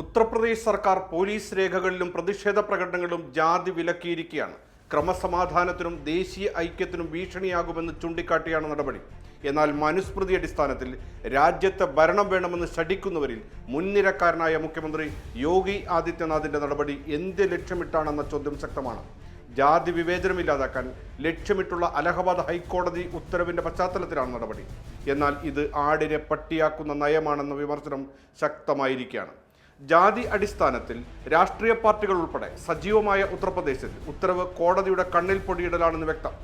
ഉത്തർപ്രദേശ് സർക്കാർ പോലീസ് രേഖകളിലും പ്രതിഷേധ പ്രകടനങ്ങളിലും ജാതി വിലക്കിയിരിക്കുകയാണ്. ക്രമസമാധാനത്തിനും ദേശീയ ഐക്യത്തിനും ഭീഷണിയാകുമെന്ന് ചൂണ്ടിക്കാട്ടിയാണ് നടപടി. എന്നാൽ മനുസ്മൃതി അടിസ്ഥാനത്തിൽ രാജ്യത്തെ ഭരണം വേണമെന്ന് ശഠിക്കുന്നവരിൽ മുൻനിരക്കാരനായ മുഖ്യമന്ത്രി യോഗി ആദിത്യനാഥിന്റെ നടപടി എന്ത് ലക്ഷ്യമിട്ടാണെന്ന ചോദ്യം ശക്തമാണ്. ജാതി വിവേചനമില്ലാതാക്കാൻ ലക്ഷ്യമിട്ടുള്ള അലഹബാദ് ഹൈക്കോടതി ഉത്തരവിന്റെ പശ്ചാത്തലത്തിലാണ് നടപടി. എന്നാൽ ഇത് ആടിനെ പട്ടിയാക്കുന്ന നയമാണെന്ന വിമർശനം ശക്തമായിരിക്കുകയാണ്. ജാതി അടിസ്ഥാനത്തിൽ രാഷ്ട്രീയ പാർട്ടികൾ ഉൾപ്പെടെ സജീവമായ ഉത്തർപ്രദേശിൽ ഉത്തരവ് കോടതിയുടെ കണ്ണിൽ പൊടിയിടലാണെന്ന് വ്യക്തം.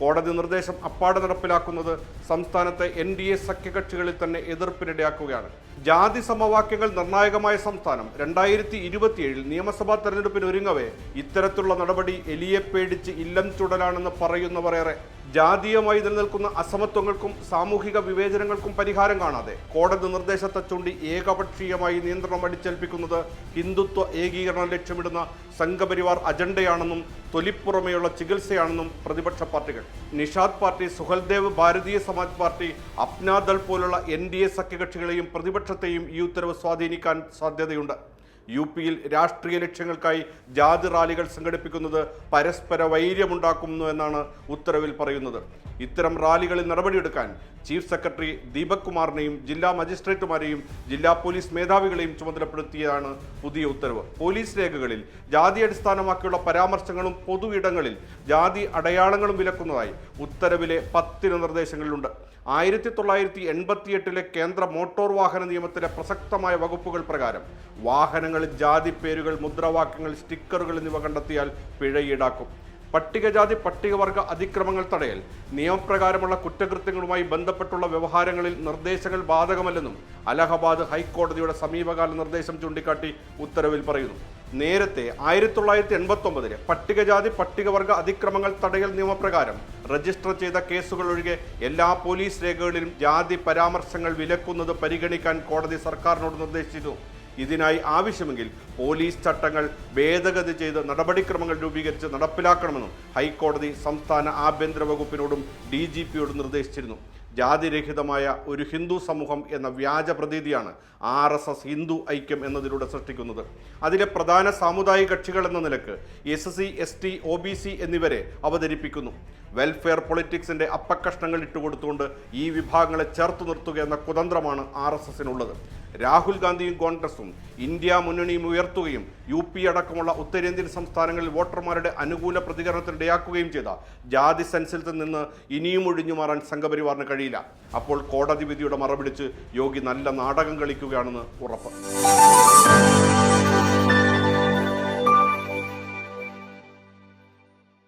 കോടതി നിർദ്ദേശം അപ്പാടെ നടപ്പിലാക്കുന്നത് സംസ്ഥാനത്തെ എൻ ഡി എ സഖ്യകക്ഷികളിൽ തന്നെ എതിർപ്പിനിടയാക്കുകയാണ്. ജാതി സമവാക്യങ്ങൾ നിർണായകമായ സംസ്ഥാനം രണ്ടായിരത്തി ഇരുപത്തിയേഴിൽ നിയമസഭാ തെരഞ്ഞെടുപ്പിന് ഒരുങ്ങവേ ഇത്തരത്തിലുള്ള നടപടി എലിയെ പേടിച്ച് ഇല്ലം ചുടലാണെന്ന് പറയുന്നവരേറെ. ജാതീയമായി നിലനിൽക്കുന്ന അസമത്വങ്ങൾക്കും സാമൂഹിക വിവേചനങ്ങൾക്കും പരിഹാരം കാണാതെ കോടതി നിർദ്ദേശത്തെ ചൂണ്ടി ഏകപക്ഷീയമായി നിയന്ത്രണം അടിച്ചേൽപ്പിക്കുന്നത് ഹിന്ദുത്വ ഏകീകരണം ലക്ഷ്യമിടുന്ന സംഘപരിവാർ അജണ്ടയാണെന്നും തൊലിപ്പുറമെയുള്ള ചികിത്സയാണെന്നും പ്രതിപക്ഷ പാർട്ടികൾ. നിഷാദ് പാർട്ടി സുഹൽദേവ് ഭാരതീയ സമാജ് പാർട്ടി അപ്നാദൾ പോലുള്ള എൻ ഡി എ സഖ്യകക്ഷികളെയും പ്രതിപക്ഷത്തെയും ഈ ഉത്തരവ് സ്വാധീനിക്കാൻ സാധ്യതയുണ്ട്. യു പിയിൽ രാഷ്ട്രീയ ലക്ഷ്യങ്ങൾക്കായി ജാതി റാലികൾ സംഘടിപ്പിക്കുന്നത് പരസ്പര വൈര്യമുണ്ടാക്കുന്നു എന്നാണ് ഉത്തരവിൽ പറയുന്നത്. ഇത്തരം റാലികളിൽ നടപടിയെടുക്കാൻ ചീഫ് സെക്രട്ടറി ദീപക് കുമാറിനെയും ജില്ലാ മജിസ്ട്രേറ്റുമാരെയും ജില്ലാ പോലീസ് മേധാവികളെയും ചുമതലപ്പെടുത്തിയതാണ് പുതിയ ഉത്തരവ്. പോലീസ് രേഖകളിൽ ജാതി അടിസ്ഥാനമാക്കിയുള്ള പരാമർശങ്ങളും പൊതു ഇടങ്ങളിൽ ജാതി അടയാളങ്ങളും വിലക്കുന്നതായി ഉത്തരവിലെ പത്തിന് നിർദ്ദേശങ്ങളിലുണ്ട്. ആയിരത്തി തൊള്ളായിരത്തി എൺപത്തിയെട്ടിലെ കേന്ദ്ര മോട്ടോർ വാഹന നിയമത്തിലെ പ്രസക്തമായ വകുപ്പുകൾ പ്രകാരം വാഹനങ്ങളിൽ ജാതി പേരുകൾ മുദ്രാവാക്യങ്ങൾ സ്റ്റിക്കറുകൾ എന്നിവ കണ്ടെത്തിയാൽ പിഴ ഈടാക്കും. പട്ടികജാതി പട്ടികവർഗ അതിക്രമങ്ങൾ തടയൽ. നിയമപ്രകാരമുള്ള കുറ്റകൃത്യങ്ങളുമായി ബന്ധപ്പെട്ടുള്ള വ്യവഹാരങ്ങളിൽ നിർദ്ദേശങ്ങൾ ബാധകമല്ലെന്നും അലഹബാദ് ഹൈക്കോടതിയുടെ സമീപകാല നിർദ്ദേശം ചൂണ്ടിക്കാട്ടി ഉത്തരവിൽ പറയുന്നു. നേരത്തെ ആയിരത്തി തൊള്ളായിരത്തി എൺപത്തി ഒമ്പതിലെ പട്ടികജാതി പട്ടികവർഗ അതിക്രമങ്ങൾ തടയൽ നിയമപ്രകാരം രജിസ്റ്റർ ചെയ്ത കേസുകൾ ഒഴികെ എല്ലാ പോലീസ് രേഖകളിലും ജാതി പരാമർശങ്ങൾ വിലക്കുന്നത് പരിഗണിക്കാൻ കോടതി സർക്കാരിനോട് നിർദ്ദേശിച്ചിരുന്നു ഇതിനായി ആവശ്യമെങ്കിൽ പോലീസ് ചട്ടങ്ങൾ ഭേദഗതി ചെയ്ത് നടപടിക്രമങ്ങൾ രൂപീകരിച്ച് നടപ്പിലാക്കണമെന്നും ഹൈക്കോടതി സംസ്ഥാന ആഭ്യന്തര വകുപ്പിനോടും ഡി ജി പിയോടും നിർദ്ദേശിച്ചിരുന്നു. ജാതിരഹിതമായ ഒരു ഹിന്ദു സമൂഹം എന്ന വ്യാജ പ്രതീതിയാണ് ആർ എസ് എസ് ഹിന്ദു ഐക്യം എന്നതിലൂടെ സൃഷ്ടിക്കുന്നത്. അതിലെ പ്രധാന സാമുദായിക കക്ഷികൾ എന്ന നിലയ്ക്ക് S C S T O B C എന്നിവരെ അവതരിപ്പിക്കുന്നു. വെൽഫെയർ പൊളിറ്റിക്സിന്റെ അപ്പക്കഷ്ണങ്ങൾ ഇട്ടുകൊടുത്തുകൊണ്ട് ഈ വിഭാഗങ്ങളെ ചേർത്ത് നിർത്തുക എന്ന കുതന്ത്രമാണ് ആർ എസ് എസിനുള്ളത്. രാഹുൽ ഗാന്ധിയും കോൺഗ്രസും ഇന്ത്യ മുന്നണിയും ഉയർത്തുകയും യു പി അടക്കമുള്ള ഉത്തരേന്ത്യൻ സംസ്ഥാനങ്ങളിൽ വോട്ടർമാരുടെ അനുകൂല പ്രതികരണത്തിനിടയാക്കുകയും ചെയ്ത ജാതി സെൻസിൽ നിന്ന് ഇനിയും ഒഴിഞ്ഞു മാറാൻ സംഘപരിവാറിന് കഴിയില്ല. അപ്പോൾ കോടതി വിധിയുടെ മറപിടിച്ച് യോഗി നല്ല നാടകം കളിക്കുകയാണെന്ന് ഉറപ്പ്.